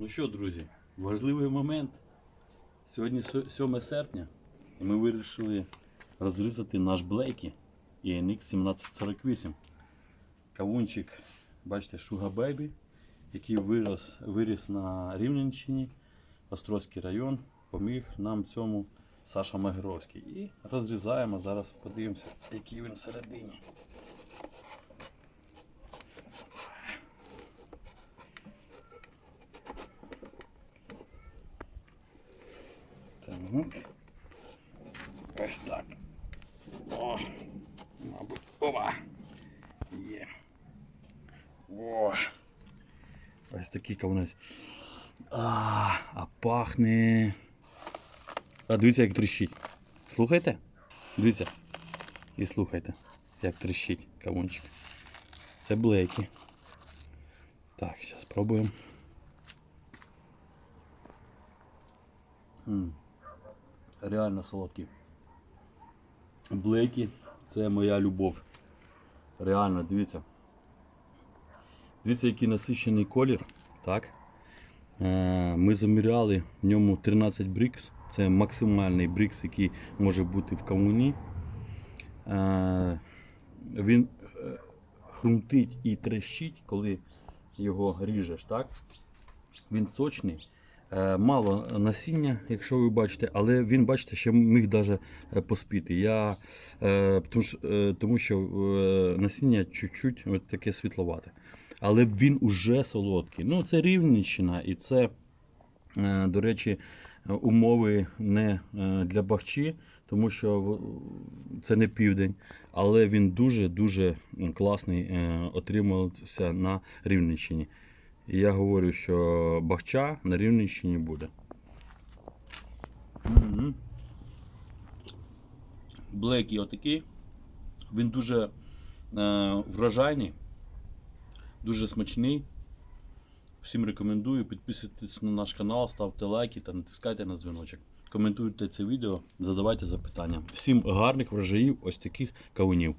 Ну що, друзі, важливий момент. Сьогодні 7 серпня, і ми вирішили розрізати наш Блейкі ENX 1748. Кавунчик, бачите, Sugar Baby, який вирос, виріс на Рівненщині, Острозький район, поміг нам цьому Саша Магеровський. І розрізаємо, зараз подивимося, який він всередині. Ось так. О, мабуть. Опа! Є. О. Ось такий кавунець. А, а пахне. А дивіться, як тріщить. Слухайте? Дивіться. І слухайте, як тріщить кавунчик. Це блейки. Так, зараз спробуємо. М. Реально солодкий. Блейки це моя любов. Реально, дивіться. Дивіться, який насичений колір. Так? Е, Ми заміряли в ньому 13 брікс. Це максимальний брікс, який може бути в кавуні. Е, Він е, хрумтить і трещить, коли його ріжеш. Так? Він сочний. Е, Мало насіння, якщо ви бачите, але він, бачите, ще міг навіть поспіти. Я, е, тому, що, е, е, насіння чуть-чуть таке світловате. Але він уже солодкий. Ну, це Рівненщина, і це, е, до речі, умови не е, для бахчі, тому що це не південь, але він дуже-дуже класний е, отримався на Рівненщині. І я говорю, що бахча на Рівненщині буде. Блекі отакий. Він дуже е, врожайний, дуже смачний. Всім рекомендую. Підписуйтесь на наш канал, ставте лайки та натискайте на дзвіночок. Коментуйте це відео, задавайте запитання. Всім гарних врожаїв ось таких кавунів.